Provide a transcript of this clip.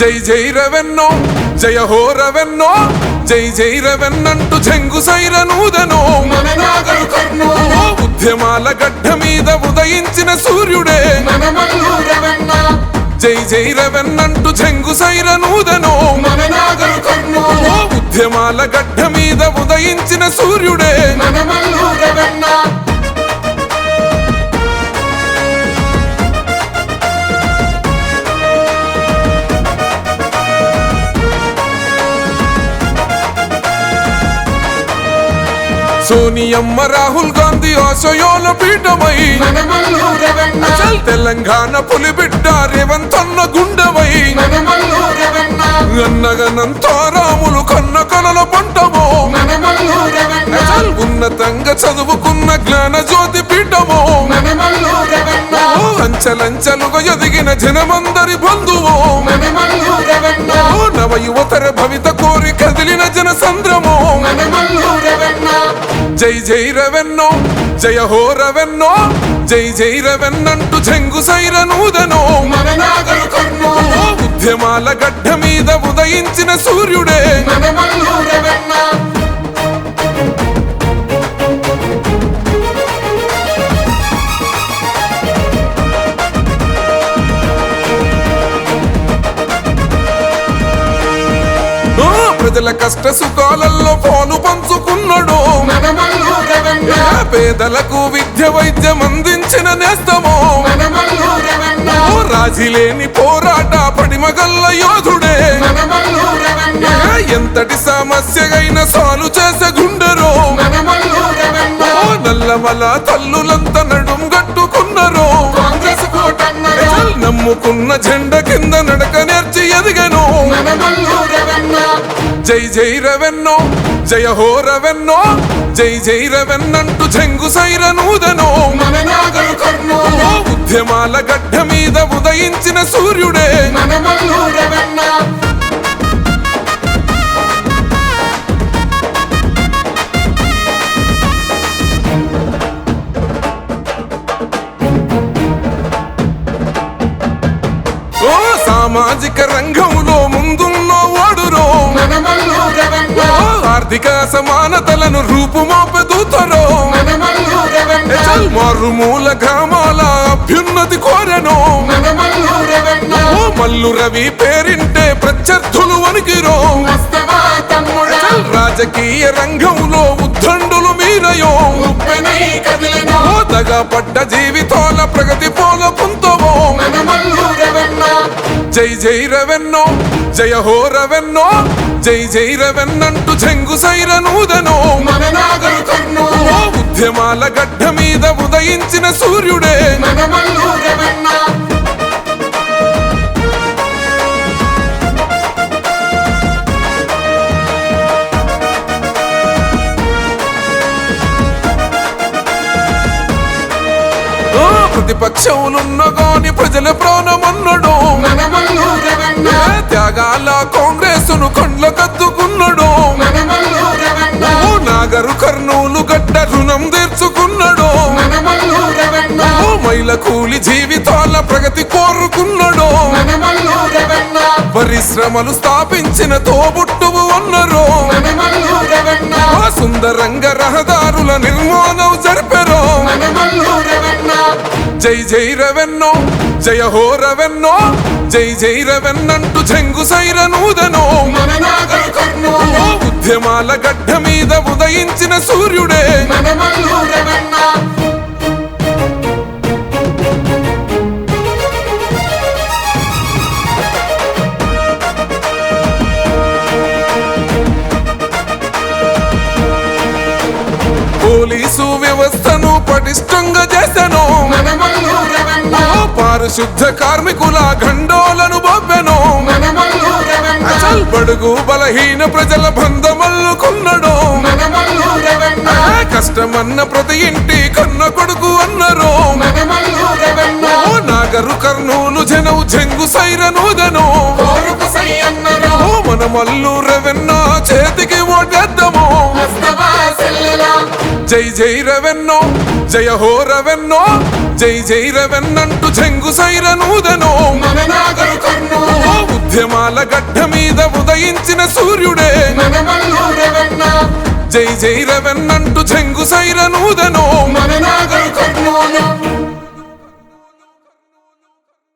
జై జై రవెన్నో జయ హో రవెన్నో జై జై రవెన్నంటూ చెంగు నాగరు కర్నూలు ఉద్యమాల గడ్డ మీద ఉదయించిన సూర్యుడే. జై జై రవెన్నంటూ చెంగు నాగరు కర్నూలు ఉద్యమాల గడ్డ మీద ఉదయించిన సూర్యుడే. మన సోనియమ్మ రాహుల్ గాంధీ ఆశయోల పీఠమై. మన తెలంగాణ పులిబిడ్డ రేవంతన్న గుండెవై మన మల్లూర అన్నగనంతో రాములు కన్న కలల పంటమో. ఉన్నతంగా చదువుకున్న జ్ఞాన జ్యోతి పీఠమో. అంచలంచలుగా ఎదిగిన జనమందరి బంధువో. నవ యువతర భవిత కోరి కదిలిన జన సంద్రమో జై జై రవెన్నో జయ హో రవెన్నో జై జై రవెన్నంటూ చెంగు సైరనూదనో. మన కర్నూలు. ఓ ఉద్యమాల గడ్డ మీద ఉదయించిన సూర్యుడే. పేదల కష్ట సుఖాలలో పాలు పంచుకున్నాడు. పేదలకు విద్య వైద్యం అందించిన నేస్తమో. మన రాజీలేని పోరాట పడిమగల్ల యోధుడే. ఎంతటి సమస్యగైన సాలు చేసే గుండెరు. నల్లమల తల్లులంత నడుము నమ్ముకున్న జెండ కింద నడక నేర్చి ఎదిగను. జై జై రవెన్నో జయ హో రవెన్నో జై జై రవెన్నంటూ చెంగు సైరనూదనో. మన ఉద్యమాల గడ్డ మీద ఉదయించిన సూర్యుడే. సామాజిక రంగంలో ముందున్న వాడురో. మన మల్లూర వెన్న ఓ ఆర్థిక సమానతలను రూపుమాపెదుతరో. మారుమూల గ్రామాల అభ్యున్నతి కోరెను. మల్లు రవి పేరింటే ప్రత్యర్థులు వణికిరో. రాజకీయ రంగంలో ఉద్దండులు మీరయో. ఓ దగపడ్డ జీవితాల ప్రగతి పోల జై జై రవెన్నో జయ హో రవెన్నో జై జై రవెన్నంటూ చెంగు సైరనూదనో. ఉద్యమాల గడ్డ మీద ఉదయించిన సూర్యుడే. ప్రతిపక్షములున్న గాని ప్రజల ప్రాణమన్నడు. త్యాగాల కాంగ్రెస్ను కండ్ల కత్తుకున్నాడు. నాగరు కర్నూలు గడ్డ రుణం తీర్చుకున్నాడు. మైల కూలి జీవితాల ప్రగతి కోరుకున్నాడు. పరిశ్రమలు స్థాపించిన తోబుట్టువు ఉన్నారు సుందరంగ రహదారుల నిర్మాణం జరిపెరు జై జై రవెన్నో జయ హో రవెన్నో జై జై రవెన్నంటూ చెంగు సైరనూదనో. మన ఉద్యమాల గడ్డ మీద ఉదయించిన సూర్యుడే. పోలీసు వ్యవస్థను పటిష్టంగా చేశాను. పారిశుద్ధ కార్మికుల గండోలను బొబ్బెను వెన్న అసల్ బడుగు బలహీన ప్రజల బంధమల్లుకున్నాడు కష్టమన్న ప్రతి ఇంటి కన్న కొడుకు అన్నారు. నాగరు కర్నూలు జనవు చెంగు సైరనూదను మన మల్లు రవెన్న చేతికి ఓటేద్దాము. జై జై రవెన్నో జయ హో రవెన్నో జై జై రవెన్నంటూ చెంగు సైరనూదను ఉద్యమాల గడ్డ మీద ఉదయించిన సూర్యుడే. జై జై రవెన్నంటూ చెంగు సైరనూదనో మన నాగరు కర్నూలు